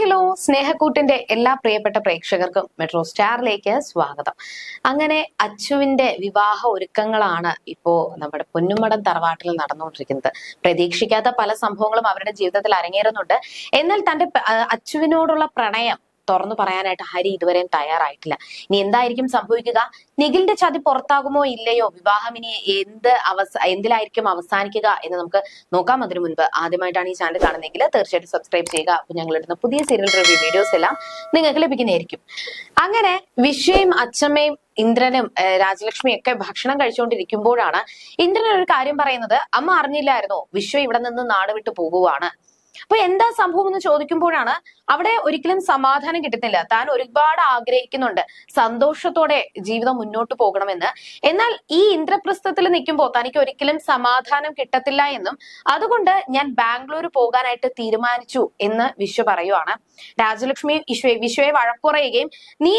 Hello സ്നേഹക്കൂട്ടിന്റെ എല്ലാ പ്രിയപ്പെട്ട പ്രേക്ഷകർക്കും മെട്രോ സ്റ്റാറിലേക്ക് സ്വാഗതം. അങ്ങനെ അച്ചുവിന്റെ വിവാഹ ഒരുക്കങ്ങളാണ് ഇപ്പോ നമ്മുടെ പൊന്നുമടം തറവാട്ടിൽ നടന്നുകൊണ്ടിരിക്കുന്നത്. പ്രതീക്ഷിക്കാത്ത പല സംഭവങ്ങളും അവരുടെ ജീവിതത്തിൽ അരങ്ങേറുന്നുണ്ട്. എന്നാൽ തന്റെ അച്ചുവിനോടുള്ള പ്രണയം തുറന്നു പറയാനായിട്ട് ഹരി ഇതുവരെയും തയ്യാറായിട്ടില്ല. ഇനി എന്തായിരിക്കും സംഭവിക്കുക? നിഖിലിന്റെ ചതി പുറത്താകുമോ ഇല്ലയോ? വിവാഹം ഇനി എന്ത് അവസ എന്തിലായിരിക്കും അവസാനിക്കുക എന്ന് നമുക്ക് നോക്കാം. അതിനു മുൻപ് ആദ്യമായിട്ടാണ് ഈ ചാനൽ കാണുന്നതെങ്കിൽ തീർച്ചയായിട്ടും സബ്സ്ക്രൈബ് ചെയ്യുക. അപ്പൊ ഞങ്ങൾ ഇടുന്ന പുതിയ സീരിയൽ റിവ്യൂ വീഡിയോസ് എല്ലാം നിങ്ങൾക്ക് ലഭിക്കുന്നതായിരിക്കും. അങ്ങനെ വിശ്വയും അച്ഛമ്മയും ഇന്ദ്രനും രാജലക്ഷ്മി ഒക്കെ ഭക്ഷണം കഴിച്ചുകൊണ്ടിരിക്കുമ്പോഴാണ് ഇന്ദ്രൻ ഒരു കാര്യം പറയുന്നത്. അമ്മ അറിഞ്ഞില്ലായിരുന്നോ. വിശ്വ ഇവിടെ നിന്ന് നാട് വിട്ടു പോകുവാണ്. അപ്പൊ എന്താ സംഭവം എന്ന് ചോദിക്കുമ്പോഴാണ് അവിടെ ഒരിക്കലും സമാധാനം കിട്ടുന്നില്ല താൻ ഒരുപാട് ആഗ്രഹിക്കുന്നുണ്ട്. സന്തോഷത്തോടെ ജീവിതം മുന്നോട്ട് പോകണമെന്ന്. എന്നാൽ ഈ ഇന്ദ്രപ്രസ്ഥത്തിൽ നിൽക്കുമ്പോൾ തനിക്ക് ഒരിക്കലും സമാധാനം കിട്ടത്തില്ല എന്നും അതുകൊണ്ട് ഞാൻ ബാംഗ്ലൂർ പോകാനായിട്ട് തീരുമാനിച്ചു എന്ന് വിശ്വ പറയുവാണ്. രാജലക്ഷ്മി വിശ്വ വിശ്വയെ വഴക്കുറയുകയും നീ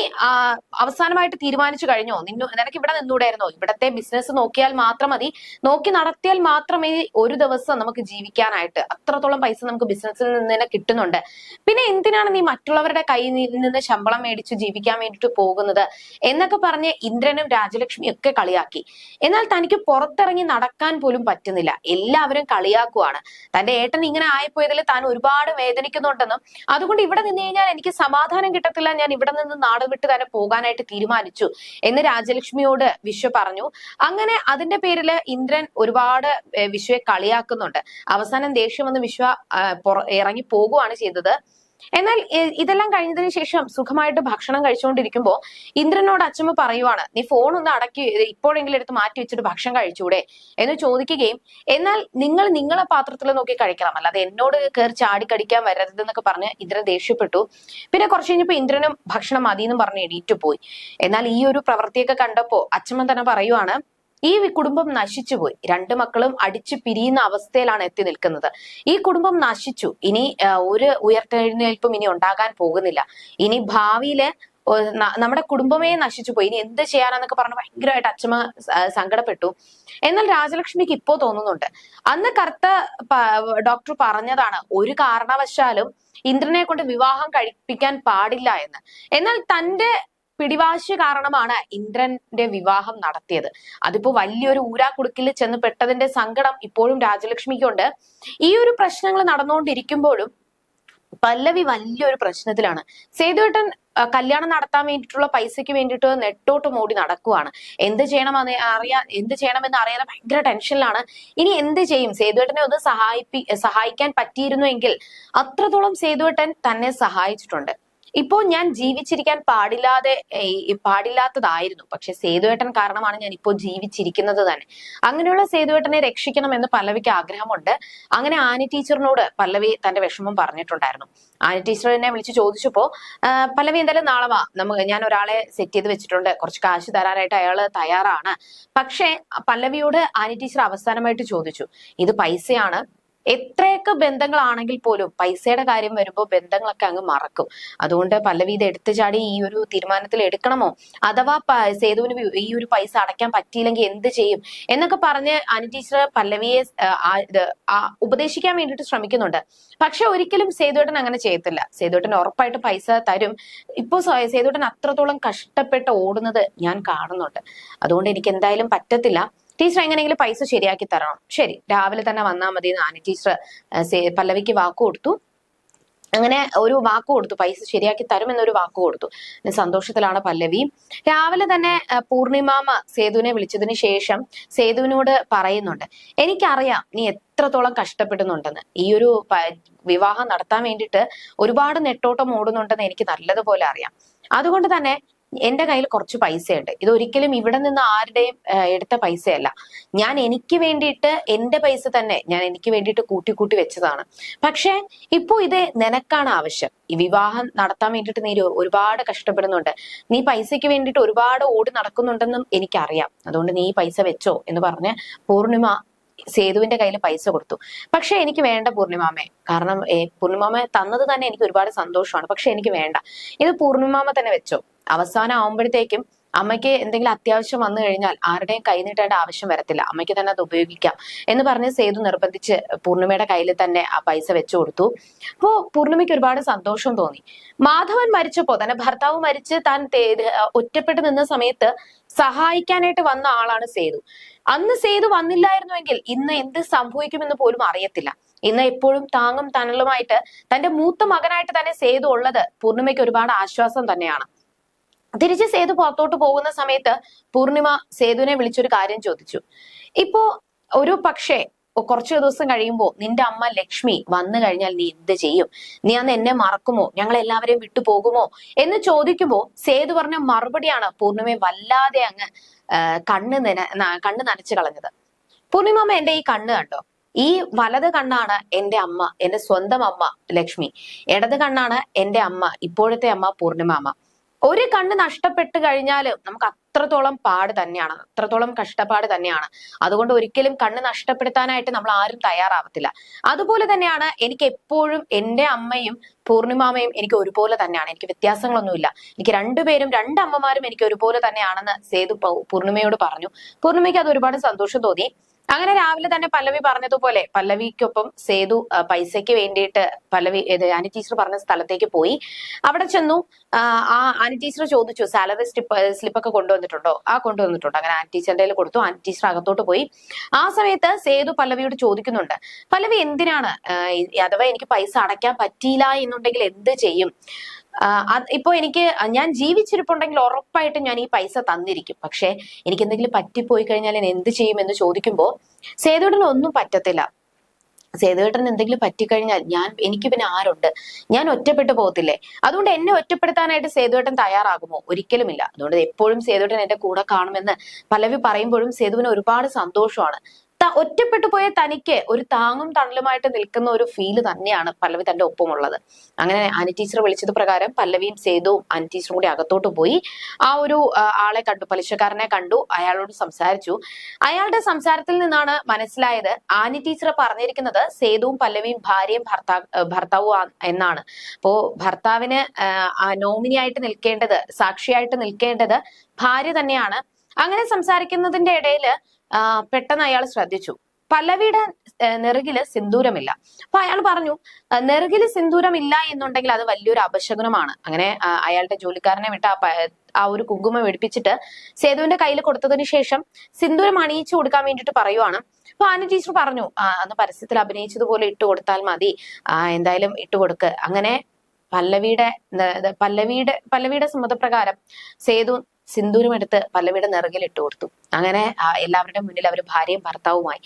അവസാനമായിട്ട് തീരുമാനിച്ചു കഴിഞ്ഞോ? നിന്നു നിനക്ക് ഇവിടെ നിന്നൂടായിരുന്നോ? ഇവിടത്തെ ബിസിനസ് നോക്കിയാൽ മാത്രം മതി. നോക്കി നടത്തിയാൽ മാത്രമേ ഒരു ദിവസം നമുക്ക് ജീവിക്കാനായിട്ട്. അത്രത്തോളം പൈസ നമുക്ക് ബിസിനസ്സിൽ നിന്ന് തന്നെ കിട്ടുന്നുണ്ട്. പിന്നെ എന്തിനാണ് നീ മറ്റുള്ളവരുടെ കയ്യിൽ നിന്ന് ശമ്പളം മേടിച്ച് ജീവിക്കാൻ വേണ്ടിയിട്ട് പോകുന്നത്? എന്നൊക്കെ പറഞ്ഞ് ഇന്ദ്രനും രാജലക്ഷ്മിയും ഒക്കെ കളിയാക്കി. എന്നാൽ തനിക്ക് പുറത്തിറങ്ങി നടക്കാൻ പോലും പറ്റുന്നില്ല. എല്ലാവരും കളിയാക്കുവാണ്. തന്റെ ഏട്ടൻ ഇങ്ങനെ ആയിപ്പോയതിൽ താൻ ഒരുപാട് വേദനിക്കുന്നുണ്ടെന്നും അതുകൊണ്ട് ഇവിടെ നിന്ന് കഴിഞ്ഞാൽ എനിക്ക് സമാധാനം കിട്ടത്തില്ല. ഞാൻ ഇവിടെ നിന്ന് നാട് വിട്ട് തന്നെ പോകാനായിട്ട് തീരുമാനിച്ചു എന്ന് രാജലക്ഷ്മിയോട് വിശ്വ പറഞ്ഞു. അങ്ങനെ അതിന്റെ പേരിൽ ഇന്ദ്രൻ ഒരുപാട് വിശ്വയെ കളിയാക്കുന്നുണ്ട്. അവസാനം ദേഷ്യം വന്ന് വിശ്വ ഇറങ്ങി പോകുവാണ് ചെയ്തത്. എന്നാൽ ഇതെല്ലാം കഴിഞ്ഞതിന് ശേഷം സുഖമായിട്ട് ഭക്ഷണം കഴിച്ചുകൊണ്ടിരിക്കുമ്പോൾ ഇന്ദ്രനോട് അച്ഛമ്മ പറയുവാണ് നീ ഫോൺ ഒന്ന് അടക്കി ഇപ്പോഴെങ്കിലും എടുത്ത് മാറ്റി വെച്ചിട്ട് ഭക്ഷണം കഴിച്ചൂടെ? എന്ന് ചോദിക്കുകയും എന്നാൽ നിങ്ങൾ നിങ്ങളെ പാത്രത്തിൽ നോക്കി കഴിക്കണം. അല്ലാതെ എന്നോട് കയറി ചാടിക്കടിക്കാൻ വരരുത് എന്നൊക്കെ പറഞ്ഞ് ഇന്ദ്രൻ ദേഷ്യപ്പെട്ടു. പിന്നെ കുറച്ച് കഴിഞ്ഞപ്പോ ഇന്ദ്രനും ഭക്ഷണം മതി എന്ന് പറഞ്ഞ് എണീറ്റ് പോയി. എന്നാൽ ഈ ഒരു പ്രവൃത്തിയൊക്കെ കണ്ടപ്പോ അച്ഛമ്മ തന്നെ പറയുവാണ് ഈ കുടുംബം നശിച്ചുപോയി രണ്ട് മക്കളും അടിച്ചു പിരിയുന്ന അവസ്ഥയിലാണ് എത്തി നിൽക്കുന്നത്. ഈ കുടുംബം നശിച്ചു. ഇനി ഒരു ഉയർത്തെഴുന്നേൽപ്പും ഇനി ഉണ്ടാകാൻ പോകുന്നില്ല. ഇനി ഭാവിയിൽ നമ്മുടെ കുടുംബമേ നശിച്ചു പോയി. ഇനി എന്ത് ചെയ്യാനെന്നൊക്കെ പറഞ്ഞ് ഭയങ്കരമായിട്ട് അച്ഛമ്മ സങ്കടപ്പെട്ടു. എന്നാൽ രാജലക്ഷ്മിക്ക് ഇപ്പോ തോന്നുന്നുണ്ട്. അന്ന് കറുത്ത ഡോക്ടർ പറഞ്ഞതാണ് ഒരു കാരണവശാലും ഇന്ദ്രനെ കൊണ്ട് വിവാഹം കഴിപ്പിക്കാൻ പാടില്ല എന്ന്. എന്നാൽ തന്റെ പിടിവാശി കാരണമാണ് ഇന്ദ്രന്റെ വിവാഹം നടത്തിയത്. അതിപ്പോ വലിയൊരു ഊരാക്കുടുക്കിൽ ചെന്ന് പെട്ടതിന്റെ സങ്കടം ഇപ്പോഴും രാജലക്ഷ്മിക്കുണ്ട്. ഈ ഒരു പ്രശ്നങ്ങൾ നടന്നുകൊണ്ടിരിക്കുമ്പോഴും പല്ലവി വലിയൊരു പ്രശ്നത്തിലാണ്. സേതുവേട്ടൻ കല്യാണം നടത്താൻ വേണ്ടിയിട്ടുള്ള പൈസയ്ക്ക് വേണ്ടിയിട്ട് നെട്ടോട്ട് മോടി നടക്കുവാണ്. എന്ത് ചെയ്യണമെന്ന് അറിയാ എന്ത് ചെയ്യണമെന്ന് അറിയാതെ ഭയങ്കര ടെൻഷനിലാണ്. ഇനി എന്ത് ചെയ്യും? സേതുവേട്ടനെ ഒന്ന് സഹായിപ്പി സഹായിക്കാൻ പറ്റിയിരുന്നുവെങ്കിൽ അത്രത്തോളം സേതുവേട്ടൻ തന്നെ സഹായിച്ചിട്ടുണ്ട്. ഇപ്പോ ഞാൻ ജീവിച്ചിരിക്കാൻ പാടില്ലാതെ പാടില്ലാത്തതായിരുന്നു. പക്ഷെ സേതുവേട്ടൻ കാരണമാണ് ഞാൻ ഇപ്പോൾ ജീവിച്ചിരിക്കുന്നത് തന്നെ. അങ്ങനെയുള്ള സേതുവേട്ടനെ രക്ഷിക്കണം എന്ന് പല്ലവിക്ക് ആഗ്രഹമുണ്ട്. അങ്ങനെ ആനി ടീച്ചറിനോട് പല്ലവി തന്റെ വിഷമം പറഞ്ഞിട്ടുണ്ടായിരുന്നു. ആനി ടീച്ചർ എന്നെ വിളിച്ച് ചോദിച്ചപ്പോ പല്ലവി എന്തായാലും നാളെ വാ. നമുക്ക് ഞാൻ ഒരാളെ സെറ്റ് ചെയ്ത് വെച്ചിട്ടുണ്ട്. കുറച്ച് കാശ് തരാനായിട്ട് അയാൾ തയ്യാറാണ്. പക്ഷേ പല്ലവിയോട് ആനി ടീച്ചർ അവസാനമായിട്ട് ചോദിച്ചു. ഇത് പൈസയാണ്. എത്രയൊക്കെ ബന്ധങ്ങളാണെങ്കിൽ പോലും പൈസയുടെ കാര്യം വരുമ്പോൾ ബന്ധങ്ങളൊക്കെ അങ്ങ് മറക്കും. അതുകൊണ്ട് പല്ലവി ഇത് എടുത്തു ചാടി ഈ ഒരു തീരുമാനത്തിൽ എടുക്കണമോ? അഥവാ സേതുവിന് ഈ ഒരു പൈസ അടയ്ക്കാൻ പറ്റിയില്ലെങ്കിൽ എന്ത് ചെയ്യും? എന്നൊക്കെ പറഞ്ഞ് അനു ടീച്ചർ പല്ലവിയെ ഉപദേശിക്കാൻ വേണ്ടിയിട്ട് ശ്രമിക്കുന്നുണ്ട്. പക്ഷെ ഒരിക്കലും സേതുവേട്ടൻ അങ്ങനെ ചെയ്യത്തില്ല. സേതുവേട്ടൻ ഉറപ്പായിട്ട് പൈസ തരും. ഇപ്പോ സ- സേതുവേട്ടൻ അത്രത്തോളം കഷ്ടപ്പെട്ട് ഓടുന്നത് ഞാൻ കാണുന്നുണ്ട്. അതുകൊണ്ട് എനിക്ക് എന്തായാലും പറ്റത്തില്ല. ടീച്ചർ എങ്ങനെയെങ്കിലും പൈസ ശരിയാക്കി തരണം. ശരി രാവിലെ തന്നെ വന്നാൽ മതി എന്ന് ആനി ടീച്ചർ പല്ലവിക്ക് വാക്ക് കൊടുത്തു. അങ്ങനെ ഒരു വാക്ക് കൊടുത്തു പൈസ ശരിയാക്കി തരുമെന്നൊരു വാക്ക് കൊടുത്തു. സന്തോഷത്തിലാണ് പല്ലവി. രാവിലെ തന്നെ പൂർണിമാമ സേതുവിനെ വിളിച്ചതിന് ശേഷം സേതുവിനോട് പറയുന്നുണ്ട് എനിക്കറിയാം നീ എത്രത്തോളം കഷ്ടപ്പെടുന്നുണ്ടെന്ന്. ഈ ഒരു വിവാഹം നടത്താൻ വേണ്ടിയിട്ട് ഒരുപാട് നെട്ടോട്ടം ഓടുന്നുണ്ടെന്ന് എനിക്ക് നല്ലതുപോലെ അറിയാം. അതുകൊണ്ട് തന്നെ എന്റെ കയ്യിൽ കുറച്ച് പൈസയുണ്ട്. ഇത് ഒരിക്കലും ഇവിടെ നിന്ന് ആരുടെയും എടുത്ത പൈസയല്ല. ഞാൻ എനിക്ക് വേണ്ടിയിട്ട് എന്റെ പൈസ തന്നെ ഞാൻ എനിക്ക് വേണ്ടിയിട്ട് കൂട്ടി കൂട്ടി വെച്ചതാണ്. പക്ഷെ ഇപ്പോ ഇത് നിനക്കാണ് ആവശ്യം. ഈ വിവാഹം നടത്താൻ വേണ്ടിയിട്ട് നീ ഒരുപാട് കഷ്ടപ്പെടുന്നുണ്ട്. നീ പൈസയ്ക്ക് വേണ്ടിയിട്ട് ഒരുപാട് ഓടി നടക്കുന്നുണ്ടെന്നും എനിക്കറിയാം. അതുകൊണ്ട് നീ പൈസ വെച്ചോ എന്ന് പറഞ്ഞ് പൂർണിമ സേതുവിന്റെ കയ്യിൽ പൈസ കൊടുത്തു. പക്ഷെ എനിക്ക് വേണ്ട പൂർണിമാമേ. കാരണം പൂർണിമാമ തന്നത് തന്നെ എനിക്ക് ഒരുപാട് സന്തോഷമാണ്. പക്ഷെ എനിക്ക് വേണ്ട. ഇത് പൂർണിമാമ തന്നെ വെച്ചോ. അവസാനം ആവുമ്പോഴത്തേക്കും അമ്മയ്ക്ക് എന്തെങ്കിലും അത്യാവശ്യം വന്നു കഴിഞ്ഞാൽ ആരുടെയും കൈ നീട്ടേണ്ട ആവശ്യം വരത്തില്ല. അമ്മയ്ക്ക് തന്നെ അത് ഉപയോഗിക്കാം എന്ന് പറഞ്ഞ് സേതു നിർബന്ധിച്ച് പൂർണിമയുടെ കയ്യിൽ തന്നെ ആ പൈസ വെച്ചു കൊടുത്തു. അപ്പോ പൂർണിമയ്ക്ക് ഒരുപാട് സന്തോഷം തോന്നി. മാധവൻ മരിച്ചപ്പോ തന്നെ ഭർത്താവ് മരിച്ച് താൻ ഒറ്റപ്പെട്ടു ഒറ്റപ്പെട്ട് നിന്ന സമയത്ത് സഹായിക്കാനായിട്ട് വന്ന ആളാണ് സേതു. അന്ന് സേതു വന്നില്ലായിരുന്നുവെങ്കിൽ ഇന്ന് എന്ത് സംഭവിക്കുമെന്ന് പോലും അറിയത്തില്ല. ഇന്ന് എപ്പോഴും താങ്ങും തണലുമായിട്ട് തന്റെ മൂത്ത മകനായിട്ട് തന്നെ സേതു ഉള്ളത് പൂർണിമയ്ക്ക് ഒരുപാട് ആശ്വാസം തന്നെയാണ്. തിരിച്ച് സേതു പുറത്തോട്ട് പോകുന്ന സമയത്ത് പൂർണിമ സേതുവിനെ വിളിച്ചൊരു കാര്യം ചോദിച്ചു. ഇപ്പോ ഒരു പക്ഷേ കുറച്ചു ദിവസം കഴിയുമ്പോൾ നിന്റെ അമ്മ ലക്ഷ്മി വന്നു കഴിഞ്ഞാൽ നീ എന്ത് ചെയ്യും? നീ അന്ന് എന്നെ മറക്കുമോ? ഞങ്ങൾ എല്ലാവരെയും വിട്ടു പോകുമോ? എന്ന് ചോദിക്കുമ്പോൾ സേതു പറഞ്ഞ മറുപടിയാണ് പൂർണിമയെ വല്ലാതെ അങ്ങ് കണ്ണ് നന കണ്ണ് നനച്ചു കളഞ്ഞത്. പൂർണിമമ്മ എന്റെ ഈ കണ്ണ് കണ്ടോ? ഈ വലത് കണ്ണാണ് എന്റെ അമ്മ എന്റെ സ്വന്തം അമ്മ ലക്ഷ്മി. ഇടത് കണ്ണാണ് എന്റെ അമ്മ ഇപ്പോഴത്തെ അമ്മ പൂർണിമ അമ്മ. ഒരു കണ്ണ് നഷ്ടപ്പെട്ട് കഴിഞ്ഞാൽ നമുക്ക് അത്രത്തോളം പാട് തന്നെയാണ്. അത്രത്തോളം കഷ്ടപ്പാട് തന്നെയാണ്. അതുകൊണ്ട് ഒരിക്കലും കണ്ണ് നഷ്ടപ്പെടുത്താനായിട്ട് നമ്മൾ ആരും തയ്യാറാവത്തില്ല. അതുപോലെ തന്നെയാണ് എനിക്ക് എപ്പോഴും എന്റെ അമ്മയും പൂർണിമാമയും എനിക്ക് ഒരുപോലെ തന്നെയാണ്. എനിക്ക് വ്യത്യാസങ്ങളൊന്നുമില്ല. എനിക്ക് രണ്ടുപേരും രണ്ടമ്മമാരും എനിക്ക് ഒരുപോലെ തന്നെയാണെന്ന് സേതു പൂർണിമയോട് പറഞ്ഞു. പൂർണിമയ്ക്ക് അത് ഒരുപാട് സന്തോഷം തോന്നി. അങ്ങനെ രാവിലെ തന്നെ പല്ലവി പറഞ്ഞതുപോലെ പല്ലവിക്കൊപ്പം സേതു പൈസയ്ക്ക് വേണ്ടിയിട്ട് പല്ലവി ആനി ടീച്ചർ പറഞ്ഞ സ്ഥലത്തേക്ക് പോയി. അവിടെ ചെന്നു. ആ, ആനി ടീച്ചർ ചോദിച്ചു സാലറി സ്ലിപ്പ് സ്ലിപ്പൊക്കെ കൊണ്ടുവന്നിട്ടുണ്ടോ? ആ കൊണ്ടുവന്നിട്ടുണ്ടോ. അങ്ങനെ ആനി ടീച്ചറിന്റെ കയ്യിൽ കൊടുത്തു. ആനി ടീച്ചർ അകത്തോട്ട് പോയി. ആ സമയത്ത് സേതു പല്ലവിയോട് ചോദിക്കുന്നുണ്ട് പല്ലവി എന്തിനാണ്? അഥവാ എനിക്ക് പൈസ അടയ്ക്കാൻ പറ്റിയില്ല എന്നുണ്ടെങ്കിൽ എന്ത് ചെയ്യും? ഇപ്പൊ എനിക്ക് ഞാൻ ജീവിച്ചിരിപ്പുണ്ടെങ്കിൽ ഉറപ്പായിട്ടും ഞാൻ ഈ പൈസ തന്നിരിക്കും. പക്ഷെ എനിക്ക് എന്തെങ്കിലും പറ്റിപ്പോയി കഴിഞ്ഞാൽ ഞാൻ എന്ത് ചെയ്യും എന്ന് ചോദിക്കുമ്പോൾ സേതുവേട്ടന് ഒന്നും പറ്റത്തില്ല. സേതുവേട്ടൻ എന്തെങ്കിലും പറ്റിക്കഴിഞ്ഞാൽ ഞാൻ എനിക്ക് പിന്നെ ആരുണ്ട്? ഞാൻ ഒറ്റപ്പെട്ടു പോകത്തില്ലേ? അതുകൊണ്ട് എന്നെ ഒറ്റപ്പെടുത്താനായിട്ട് സേതുവേട്ടൻ തയ്യാറാകുമോ? ഒരിക്കലുമില്ല. അതുകൊണ്ട് എപ്പോഴും സേതുവേട്ടൻ എന്റെ കൂടെ കാണുമെന്ന് പലവി പറയുമ്പോഴും സേതുവിന് ഒരുപാട് സന്തോഷമാണ്. ഒറ്റപ്പെട്ടു പോയ തനിക്ക് ഒരു താങ്ങും തണലുമായിട്ട് നിൽക്കുന്ന ഒരു ഫീൽ തന്നെയാണ് പല്ലവി തന്റെ ഒപ്പമുള്ളത്. അങ്ങനെ അനി ടീച്ചർ വിളിച്ചത് പ്രകാരം പല്ലവിയും സേതുവും അനി ടീച്ചറും കൂടി അകത്തോട്ട് പോയി. ആ ഒരു ആളെ കണ്ടു. പലിശക്കാരനെ കണ്ടു. അയാളോട് സംസാരിച്ചു. അയാളുടെ സംസാരത്തിൽ നിന്നാണ് മനസ്സിലായത് ആനി ടീച്ചർ പറഞ്ഞിരിക്കുന്നത് സേതുവും പല്ലവിയും ഭാര്യയും ഭർത്താ ഭർത്താവും എന്നാണ്. അപ്പോ ഭർത്താവിന് നോമിനിയായിട്ട് നിൽക്കേണ്ടത് സാക്ഷിയായിട്ട് നിൽക്കേണ്ടത് ഭാര്യ തന്നെയാണ്. അങ്ങനെ സംസാരിക്കുന്നതിന്റെ ഇടയിൽ പെട്ടെന്ന് അയാൾ ശ്രദ്ധിച്ചു. പല്ലവിയുടെ നെറുകിൽ സിന്ദൂരമില്ല. അപ്പൊ അയാൾ പറഞ്ഞു നെറുകിൽ സിന്ദൂരമില്ല എന്നുണ്ടെങ്കിൽ അത് വലിയൊരു അപശകുനമാണ്. അങ്ങനെ അയാളുടെ ജോലിക്കാരനെ വിട്ട് ആ ഒരു കുങ്കുമം എടുപ്പിച്ചിട്ട് സേതുവിന്റെ കയ്യിൽ കൊടുത്തതിന് ശേഷം സിന്ദൂരം അണിയിച്ചു കൊടുക്കാൻ വേണ്ടിയിട്ട് പറയുവാണ്. അപ്പൊ ആന ടീച്ചർ പറഞ്ഞു അന്ന് പരസ്യത്തിൽ അഭിനയിച്ചതുപോലെ ഇട്ട് കൊടുത്താൽ മതി. എന്തായാലും ഇട്ട് കൊടുക്ക്. അങ്ങനെ പല്ലവിയുടെ പല്ലവിയുടെ പല്ലവിയുടെ സമ്മതപ്രകാരം സേതു സിന്ദൂരം എടുത്ത് പല്ലവിയുടെ നിറകിൽ ഇട്ട് കൊടുത്തു. അങ്ങനെ എല്ലാവരുടെ മുന്നിൽ അവർ ഭാര്യയും ഭർത്താവുമായി.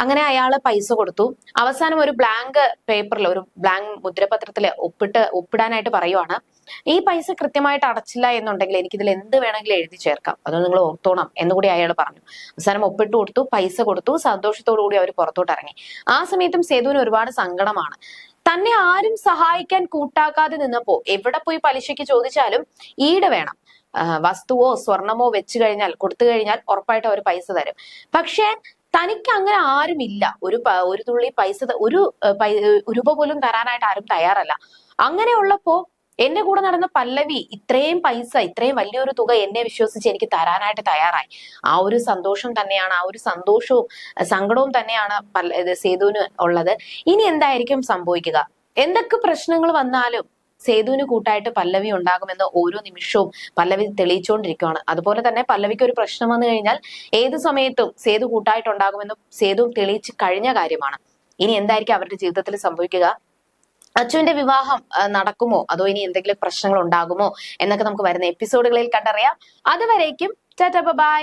അങ്ങനെ അയാൾ പൈസ കൊടുത്തു. അവസാനം ഒരു ബ്ലാങ്ക് പേപ്പറിൽ ഒരു ബ്ലാങ്ക് മുദ്രപത്രത്തിൽ ഒപ്പിട്ട് ഒപ്പിടാനായിട്ട് പറയുവാണ് ഈ പൈസ കൃത്യമായിട്ട് അടച്ചില്ല എന്നുണ്ടെങ്കിൽ എനിക്കിതിൽ എന്ത് വേണമെങ്കിലും എഴുതി ചേർക്കാം. അത് നിങ്ങൾ ഓർത്തോണം എന്നുകൂടി അയാൾ പറഞ്ഞു. അവസാനം ഒപ്പിട്ട് കൊടുത്തു പൈസ കൊടുത്തു സന്തോഷത്തോടു കൂടി അവർ പുറത്തോട്ട് ഇറങ്ങി. ആ സമയത്തും സേതുവിന് ഒരുപാട് സങ്കടമാണ്. തന്നെ ആരും സഹായിക്കാൻ കൂട്ടാക്കാതെ നിന്നപ്പോ എവിടെ പോയി പലിശയ്ക്ക് ചോദിച്ചാലും ഈട് വേണം. വസ്തുവോ സ്വർണമോ വെച്ചു കഴിഞ്ഞാൽ കൊടുത്തു കഴിഞ്ഞാൽ ഉറപ്പായിട്ട് അവർ പൈസ തരും. പക്ഷേ തനിക്ക് അങ്ങനെ ആരുമില്ല. ഒരു ഒരു തുള്ളി പൈസ ഒരു രൂപ പോലും തരാനായിട്ട് ആരും തയ്യാറല്ല. അങ്ങനെ ഉള്ളപ്പോ എന്റെ കൂടെ നടന്ന പല്ലവി ഇത്രയും പൈസ ഇത്രയും വലിയൊരു തുക എന്നെ വിശ്വസിച്ച് എനിക്ക് തരാനായിട്ട് തയ്യാറായി. ആ ഒരു സന്തോഷം തന്നെയാണ് ആ ഒരു സന്തോഷവും സങ്കടവും തന്നെയാണ് പല്ല സേതുവിന് ഉള്ളത്. ഇനി എന്തായിരിക്കും സംഭവിക്കുക? എന്തൊക്കെ പ്രശ്നങ്ങൾ വന്നാലും സേതുവിന് കൂട്ടായിട്ട് പല്ലവി ഉണ്ടാകുമെന്ന് ഓരോ നിമിഷവും പല്ലവി തെളിയിച്ചുകൊണ്ടിരിക്കുകയാണ് അതുപോലെ തന്നെ പല്ലവിക്ക് ഒരു പ്രശ്നം വന്നു കഴിഞ്ഞാൽ ഏത് സമയത്തും സേതു കൂട്ടായിട്ടുണ്ടാകുമെന്ന് സേതു തെളിയിച്ച് കഴിഞ്ഞ കാര്യമാണ്. ഇനി എന്തായിരിക്കും അവരുടെ ജീവിതത്തിൽ സംഭവിക്കുക? അച്ചുവിന്റെ വിവാഹം നടക്കുമോ? അതോ ഇനി എന്തെങ്കിലും പ്രശ്നങ്ങൾ ഉണ്ടാകുമോ? എന്നൊക്കെ നമുക്ക് വരുന്ന എപ്പിസോഡുകളിൽ കണ്ടറിയാം. അതുവരേക്കും ടാറ്റ ബൈ.